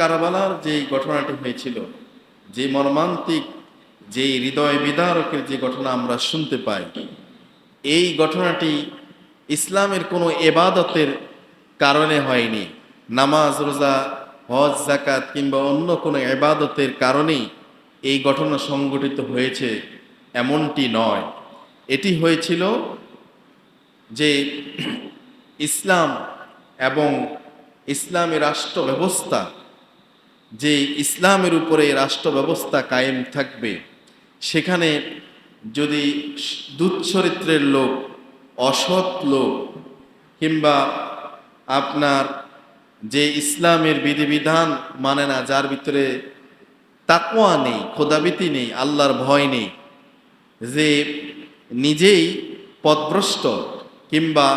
কারাবালার যে ঘটনাটি হয়েছিল, যে মর্মান্তিক যে হৃদয় বিদারকের যে ঘটনা আমরা শুনতে পাই, এই ঘটনাটি ইসলামের কোনো এবাদতের কারণে হয়নি। নামাজ, রোজা, হজ জাকাত কিংবা অন্য কোনো এবাদতের কারণেই এই ঘটনা সংঘটিত হয়েছে, এমনটি নয়। এটি হয়েছিল যে ইসলাম এবং ইসলামী রাষ্ট্র ব্যবস্থা যে ইসলামের উপরে রাষ্ট্র ব্যবস্থা কায়েম থাকবে, সেখানে যদি দুচ্চরিত্রের লোক, অসৎ লোক, কিংবা আপনার যে ইসলামের বিধিবিধান মানে না, যার ভিতরে তাকোয়া নেই খোদাবিতি নেই, আল্লাহর ভয় নেই, যে নিজেই পদভ্রষ্ট কিংবা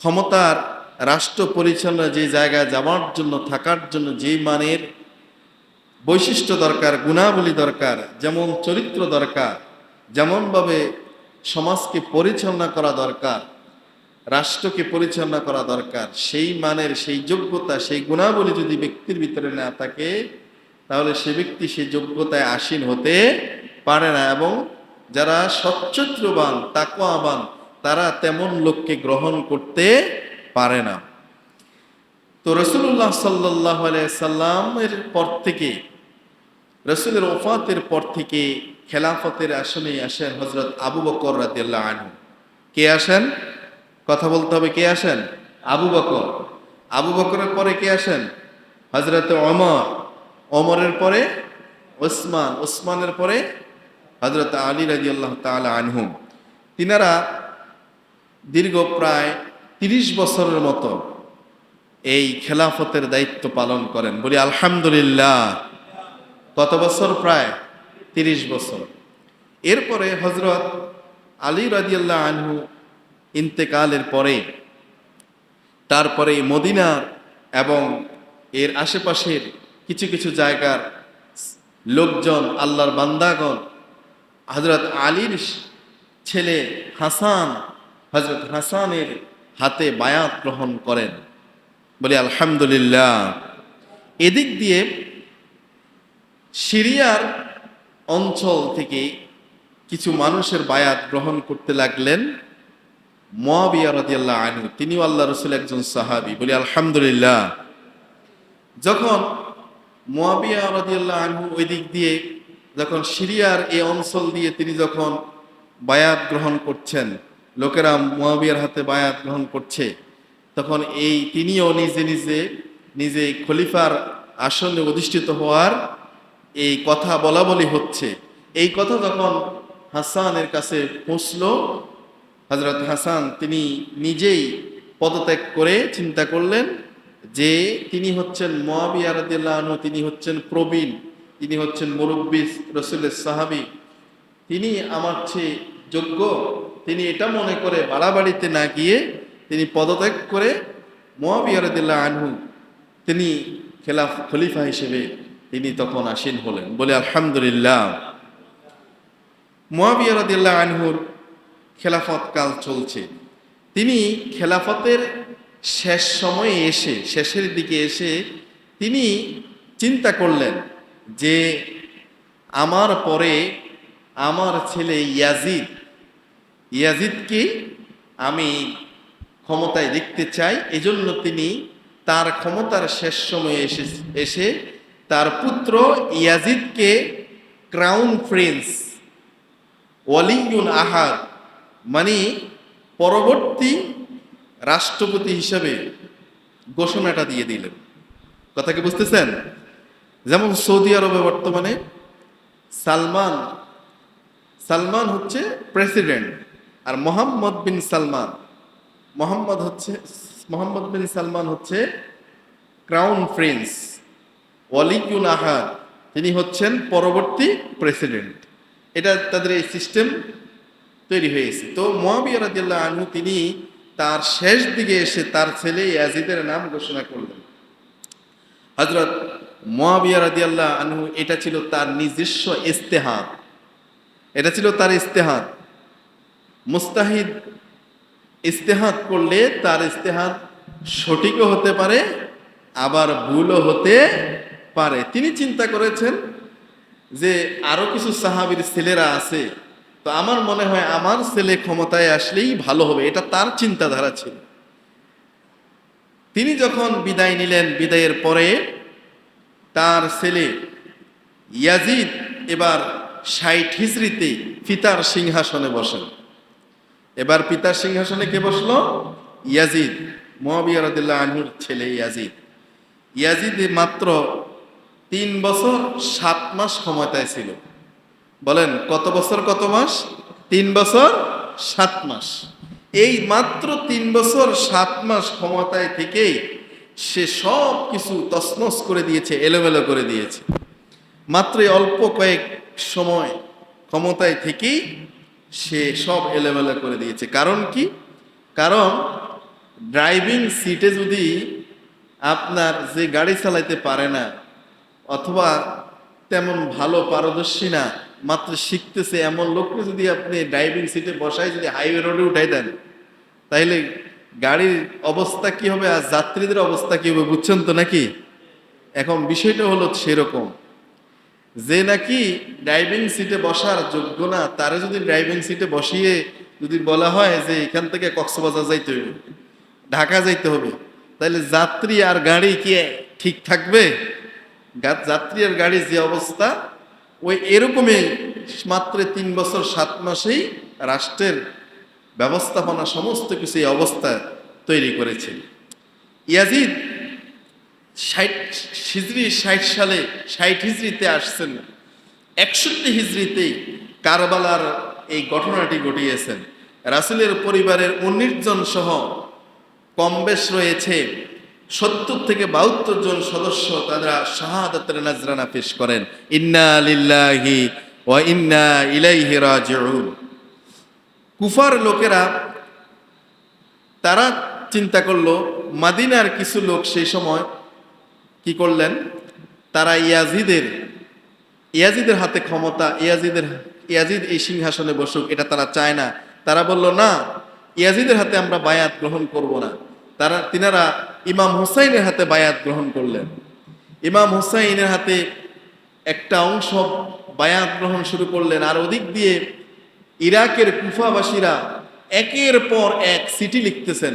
ক্ষমতার রাষ্ট্র পরিচালনা যে জায়গায় যাওয়ার জন্য, থাকার জন্য যে মানের বৈশিষ্ট্য দরকার, গুণাবলী দরকার, যেমন চরিত্র দরকার, যেমনভাবে সমাজকে পরিচালনা করা দরকার, রাষ্ট্রকে পরিচালনা করা দরকার, সেই মানের, সেই যোগ্যতা, সেই গুণাবলী যদি ব্যক্তির ভিতরে না থাকে, তাহলে সে ব্যক্তি সেই যোগ্যতায় আসীন হতে পারে না এবং যারা সচ্চত্রবান তাকওয়াবান, তারা তেমন লোককে গ্রহণ করতে পারে না। তো রসুল্লাহ সাল্লাহ সাল্লামের পর থেকে, রসুলের ওফাতের পর থেকে খেলাফতের আসনে আসেন হজরত আবু বকর রাদিয়াল্লাহ আনহু। কে আসেন? কথা বলতে হবে, কে আসেন? আবু বকর। আবু বকরের পরে কে আসেন? হজরত অমর অমরের পরে ওসমান। ওসমানের পরে হজরত আলী রাজিয়াল্লাহ তাআলা আনহুম তিনারা দীর্ঘ প্রায় তিরিশ বছরের মতো এই খেলাফতের দায়িত্ব পালন করেন। বলি, আলহামদুলিল্লাহ। কত বছর? প্রায় তিরিশ বছর। এরপরে হজরত আলী রাজিয়াল্লাহ আনহু ইন্তেকালের পরে তারপরে মদিনার এবং এর আশেপাশের কিছু কিছু জায়গার লোকজন, আল্লাহর বান্দাগণ হজরত আলীর ছেলে হাসান হজরত হাসানের হাতে বায়াত গ্রহণ করেন। বলি, আলহামদুলিল্লাহ। এদিক দিয়ে সিরিয়ার অঞ্চল থেকে কিছু মানুষের বায়াত গ্রহণ করতে লাগলেন মোয়াবিয়া রাদিয়াল্লাহ আনহু। তিনিও আল্লাহ রসুল একজন সাহাবি। বলি, আলহামদুলিল্লাহ। যখন মোয়াবিয়া রাদিয়াল্লাহ আনহু ওই দিক দিয়ে যখন সিরিয়ার এই অঞ্চল দিয়ে তিনি যখন বায়াত গ্রহণ করছেন লোকেরা মোয়াবিয়ার হাতে বায়াত গ্রহণ করছে। তখন এই তিনিও নিজে নিজে নিজে খলিফার আসনে অধিষ্ঠিত হওয়ার এই কথা বলা বলি হচ্ছে। এই কথা যখন হাসানের কাছে পৌঁছল হজরত হাসান তিনি নিজেই পদত্যাগ করে চিন্তা করলেন যে তিনি হচ্ছেন মোয়াবিয়া রাদিয়াল্লাহু আনহু, তিনি হচ্ছেন প্রবীণ, তিনি হচ্ছেন মুরব্বী রসুলের সাহাবী। তিনি আমার চেয়ে যোগ্য তিনি এটা মনে করে বাড়াবাড়িতে না গিয়ে তিনি পদত্যাগ করে মোয়াবিয়া রাদিয়াল্লাহু আনহু তিনি খেলাফ খলিফা হিসেবে তিনি তখন আসীন হলেন। বলে আলহামদুলিল্লাহ, মোয়াবিয়া রাদিয়াল্লাহু আনহুর খেলাফত কাল চলছে। তিনি খেলাফতের শেষ সময়ে এসে, শেষের দিকে এসে তিনি চিন্তা করলেন যে, আমার পরে আমার ছেলে ইয়াজিদ ইয়াজিদকে আমি ক্ষমতায় দেখতে চাই। এজন্য তিনি তার ক্ষমতার শেষ সময়ে এসে এসে তার পুত্র ইয়াজিদকে ক্রাউন প্রিন্স, ওয়ালিউন আহার মানে পরবর্তী রাষ্ট্রপতি হিসাবে ঘোষণাটা দিয়ে দিলেন। কথা কি বুঝতেছেন? যেমন সৌদি আরবে বর্তমানে সালমান সালমান হচ্ছে প্রেসিডেন্ট। আর মোহাম্মদ বিন সালমান। মোহাম্মদ হচ্ছে, মোহাম্মদ বিন সালমান হচ্ছে ক্রাউন প্রিন্স ওয়ালিকুন আহাদ। তিনি হচ্ছেন পরবর্তী প্রেসিডেন্ট। এটা তাদের এই সিস্টেম তৈরি হয়েছে। তো মোয়াবিয়া রাদিয়াল্লাহু আনহু তিনি তার শেষ দিকে এসে তার ছেলে ইয়াজিদের নাম ঘোষণা করলেন। হজরত মোয়াবিয়া রাদিয়াল্লাহু আনহু, এটা ছিল তার নিজস্ব ইস্তেহাদ এটা ছিল তার ইস্তেহাদ মুস্তাহিদ ইস্তেহাদ করলে তার ইস্তেহাদ সঠিকও হতে পারে, আবার ভুলও হতে পারে। তিনি চিন্তা করেছেন যে আরও কিছু সাহাবীর ছেলেরা আছে, তো আমার মনে হয় আমার ছেলে ক্ষমতায় আসলেই ভালো হবে, এটা তার চিন্তাধারা ছিল। তিনি যখন বিদায় নিলেন, বিদায়ের পরে তার ছেলে ইয়াজিদ এবার ষাট হিজড়িতে ফিতার সিংহাসনে বসেন। এবার পিতার সিংহাসনে কে বসল? ইয়াজিদ। মহাবিয়া রদুল্লাহ আনহুর ছেলে ইয়াজিদ। ইয়াজিদ মাত্র তিন বছর সাত মাস ক্ষমতায় ছিল। বলেন, কত বছর কত মাস? তিন বছর সাত মাস। এই মাত্র তিন বছর সাত মাস ক্ষমতায় থেকেই সে সব কিছু তছনছ করে দিয়েছে, এলোমেলো করে দিয়েছে। মাত্র অল্প কয়েক সময় ক্ষমতায় থেকেই সে সব এলোমেলো করে দিয়েছে। কারণ কি? কারণ ড্রাইভিং সিটে যদি আপনার যে গাড়ি চালাইতে পারে না, অথবা তেমন ভালো পারদর্শী না, মাত্র শিখতেছে এমন লোককে যদি আপনি ড্রাইভিং সিটে বসায় যদি হাইওয়ে রোডে উঠাই দেন, তাইলে গাড়ির অবস্থা কি হবে আর যাত্রীদের অবস্থা কি হবে বুঝছেন তো নাকি? এখন বিষয়টা হলো সেরকম। যে নাকি ড্রাইভিং সিটে বসার যোগ্য না, তারা যদি ড্রাইভিং সিটে বসিয়ে যদি বলা হয় যে এখান থেকে কক্সবাজার যাইতে হবে ঢাকা যাইতে হবে তাহলে যাত্রী আর গাড়ি কি ঠিক থাকবে? যাত্রী আর গাড়ির যে অবস্থা, ওই এরকমই মাত্র তিন বছর সাত মাসেই রাষ্ট্রের ব্যবস্থাপনা সমস্ত কিছু এই অবস্থা তৈরি করেছে। ইয়াজিদ ষাট হিজড়ি ষাট সালে ষাট হিজড়িতে আসছেন। একষট্টি হিজড়িতেই কারবালার এই ঘটনাটি ঘটিয়েছেন। রাসুলের পরিবারের উনিশ জন সহ কম বেশ রয়েছে। সত্তর থেকে বাহাত্তর জন সদস্য তারা শাহাদাতের নাজরানা পেশ করেন। ইন্না লিল্লাহি ওয়া ইন্না ইলাইহি রাজিউন। কুফার লোকেরা তারা চিন্তা করল, মাদিনার কিছু লোক সেই সময় কি করলেন? তারা ইয়াজিদের ইয়াজিদের হাতে ক্ষমতা, ইয়াজিদের, ইয়াজিদ এই সিংহাসনে বসুক, এটা তারা চায় না। তারা বলল, না, ইয়াজিদের হাতে আমরা বায়াত গ্রহণ করব না। তারা, তিনারা ইমাম হুসাইনের হাতে বায়াত গ্রহণ করলেন। ইমাম হুসাইনের হাতে একটা অংশ বায়াত গ্রহণ শুরু করলেন, আর ওদিক দিয়ে ইরাকের কুফাবাসীরা একের পর এক সিটি লিখতেছেন।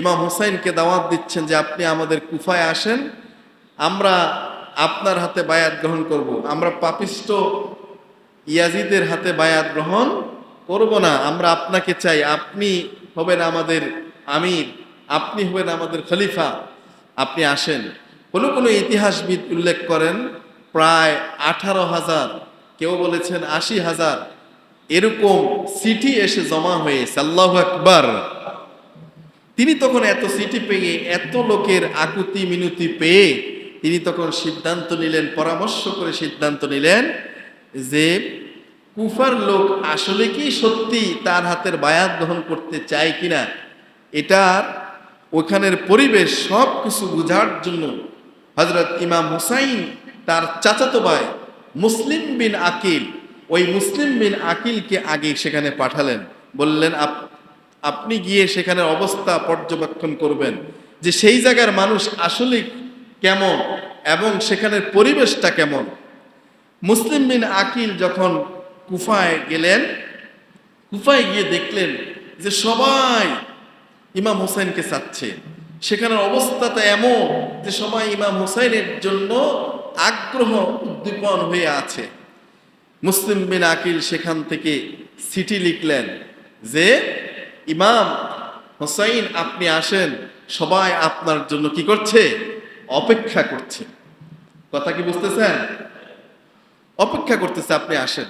ইমাম হুসাইনকে দাওয়াত দিচ্ছেন যে, আপনি আমাদের কুফায় আসেন আমরা আপনার হাতে বায়াত গ্রহণ করব। আমরা পাপিষ্ট ইয়াজিদের হাতে বায়াত গ্রহণ করব না। আমরা আপনাকে চাই, আপনি হবেন আমাদের আমির, আপনি হবেন আমাদের খলিফা। আপনি আসেন। কোনো কোনো ইতিহাসবিদ উল্লেখ করেন, প্রায় আঠারো হাজার, কেউ বলেছেন আশি হাজার, এরকম সিটি এসে জমা হয়ে সাল্লাহ আকবার। তিনি তখন এত সিটি পেয়ে, এত লোকের আকুতি মিনতি পেয়ে তিনি তখন সিদ্ধান্ত নিলেন, পরামর্শ করে সিদ্ধান্ত নিলেন যে কুফার লোক আসলে কি সত্যি তার হাতের বায়াত গ্রহণ করতে চায় কিনা? এটার ওখানের পরিবেশ সব কিছু বোঝার জন্য হজরত ইমাম হুসাইন তার চাচাতো ভাই মুসলিম বিন আকিল, ওই মুসলিম বিন আকিলকে আগে সেখানে পাঠালেন। বললেন, আপ- আপনি গিয়ে সেখানে অবস্থা পর্যবেক্ষণ করবেন যে সেই জায়গার মানুষ আসলে কেমন? এবং সেখানের পরিবেশটা কেমন? মুসলিম বিন আকিল যখন কুফায় গেলেন, কুফায় গিয়ে দেখলেন যে সবাই ইমাম হোসেনকে চাচ্ছে। সেখানের অবস্থাটা এমন যে সবাই ইমাম হোসেনের জন্য আগ্রহ উদ্দীপন হয়ে আছে। মুসলিম বিন আকিল সেখান থেকে চিঠি লিখলেন যে, ইমাম হোসাইন, আপনি আসেন, সবাই আপনার জন্য কি করছে? অপেক্ষা করছে। কথা কি বুঝতেছেন? অপেক্ষা করতেছে, আপনি আসেন।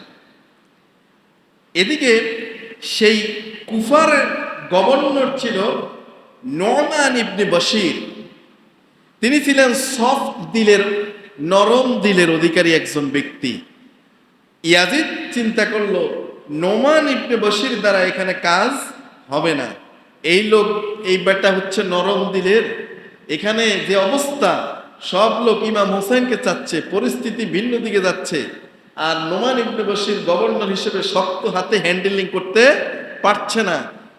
এদিকে সেই কুফার গভর্নর ছিল নমান ইবনে বশির। তিনি ছিলেন সফট দিলের, নরম দিলের অধিকারী একজন ব্যক্তি। ইয়াজিদ চিন্তা করল, নোমান ইবনে বশির দ্বারা এখানে কাজ হবে না। এই লোক, এই ব্যাটা হচ্ছে নরম দিলের এখানে যে অবস্থা, সব লোক ইমাম হোসেনকে চাচ্ছে, পরিস্থিতি ভিন্ন দিকে যাচ্ছে। আর নোমান ইবনে বশির গভর্নর হিসেবে শক্ত হাতে হ্যান্ডেলিং করতে পারছে না।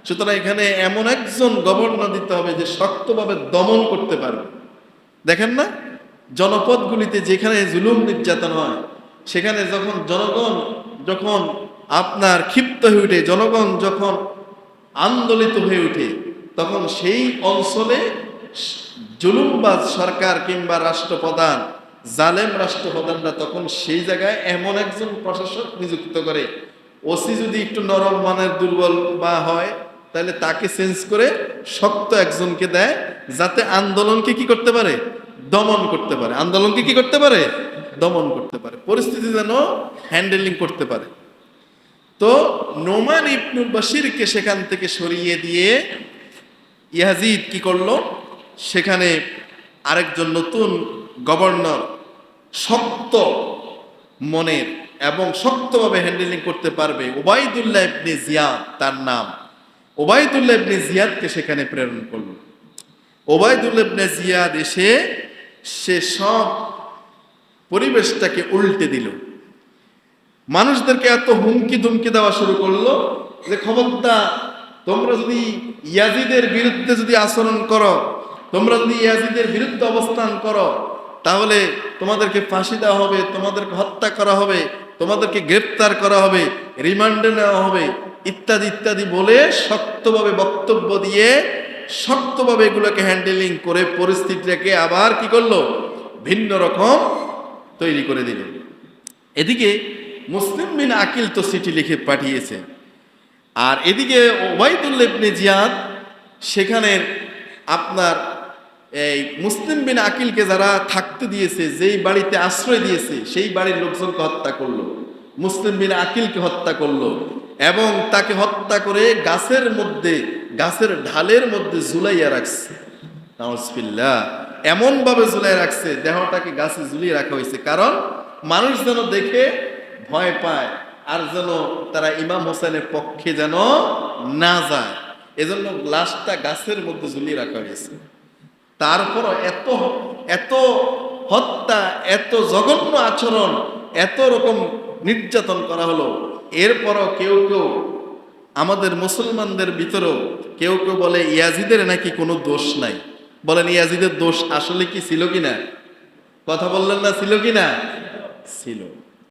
সুতরাং এখানে এমন একজন গভর্নর দিতে হবে যে শক্তভাবে দমন করতে পারবে দেখেন না? জনপদগুলিতে যেখানে জুলুম নির্যাতন হয়, সেখানে যখন জনগণ যখন আপনার ক্ষিপ্ত হয়ে ওঠে জনগণ যখন আন্দোলিত হয়ে ওঠে তখন সেই অঞ্চলে জুলুমবাজ সরকার কিংবা রাষ্ট্রপ্রধান, জালেম রাষ্ট্রপ্রধানরা তখন সেই জায়গায় এমন একজন প্রশাসক নিযুক্ত করে, ওসি যদি একটু নরম মানের দুর্বল বা হয়, তাহলে তাকে চেঞ্জ করে শক্ত একজনকে দেয়, যাতে আন্দোলনকে কি করতে পারে? দমন করতে পারে। আন্দোলনকে কি করতে পারে? দমন করতে পারে। পরিস্থিতি যেন হ্যান্ডেলিং করতে পারে। তো নোমান ইবনুল বাশিরকে সেখান থেকে সরিয়ে দিয়ে ইয়াজিদ কি করল? সেখানে আরেকজন নতুন গভর্নর শক্ত মনের এবং শক্তভাবে হ্যান্ডেলিং করতে পারবে ওবায়দুল্লাহ ইবনে জিয়াদ তার নাম। ওবায়দুল্লাহ ইবনে জিয়াদকে সেখানে প্রেরণ করল। ওবায়দুল্লাহ ইবনে জিয়াদ এসে সে সব পরিবেশটাকে উল্টে দিল। মানুষদেরকে এত হুমকি ধুমকি দেওয়া শুরু করল যে, খবরদার, তোমরা যদি ইয়াজিদের বিরুদ্ধে যদি আচরণ করো তোমরা যদি ইয়াজিদের বিরুদ্ধে অবস্থান করো, তাহলে তোমাদেরকে ফাঁসি দেওয়া হবে, তোমাদেরকে হত্যা করা হবে, তোমাদেরকে গ্রেপ্তার করা হবে, রিমান্ডে নেওয়া হবে, ইত্যাদি ইত্যাদি বলে শক্তভাবে বক্তব্য দিয়ে শক্তভাবে এগুলোকে হ্যান্ডেলিং করে পরিস্থিতিটাকে আবার কি করল? ভিন্ন রকম তৈরি করে দিল। এদিকে মুসলিম বিন আকিল তো চিঠি লিখে পাঠিয়েছে। আর এদিকে ওবায়দুল্লাহ ইবনে জিয়াদ, সেখানের আপনার এই মুসলিম বিন আকিলকে যারা থাকতে দিয়েছে, যেই বাড়িতে আশ্রয় দিয়েছে, সেই বাড়ির লোকজনকে হত্যা করল। মুসলিম বিন আকিলকে হত্যা করল এবং তাকে হত্যা করে গাছের মধ্যে, গাছের ঢালের মধ্যে ঝুলাইয়া রাখছে। নাউজবিল্লাহ এমন ভাবে ঝুলাই রাখছে, দেহটাকে গাছে ঝুলিয়ে রাখা হয়েছে। কারণ মানুষ যেন দেখে, ভয় পায়, আর যেন তারা ইমাম হোসেনের পক্ষে যেন না যায়। এজন্য লাশটা গাছের মধ্যে ঝুলিয়ে রাখা হয়েছে। তারপর এত এত হত্যা, এত জঘন্য আচরণ, এত রকম নির্যাতন করা হলো। এরপরও কেউ কেউ আমাদের মুসলমানদের ভিতরেও কেউ কেউ বলে, ইয়াজিদের নাকি কোনো দোষ নাই। বলেন, ইয়াজিদের দোষ আসলে কি ছিল কি না কথা বললেন না, ছিল কি না ছিল।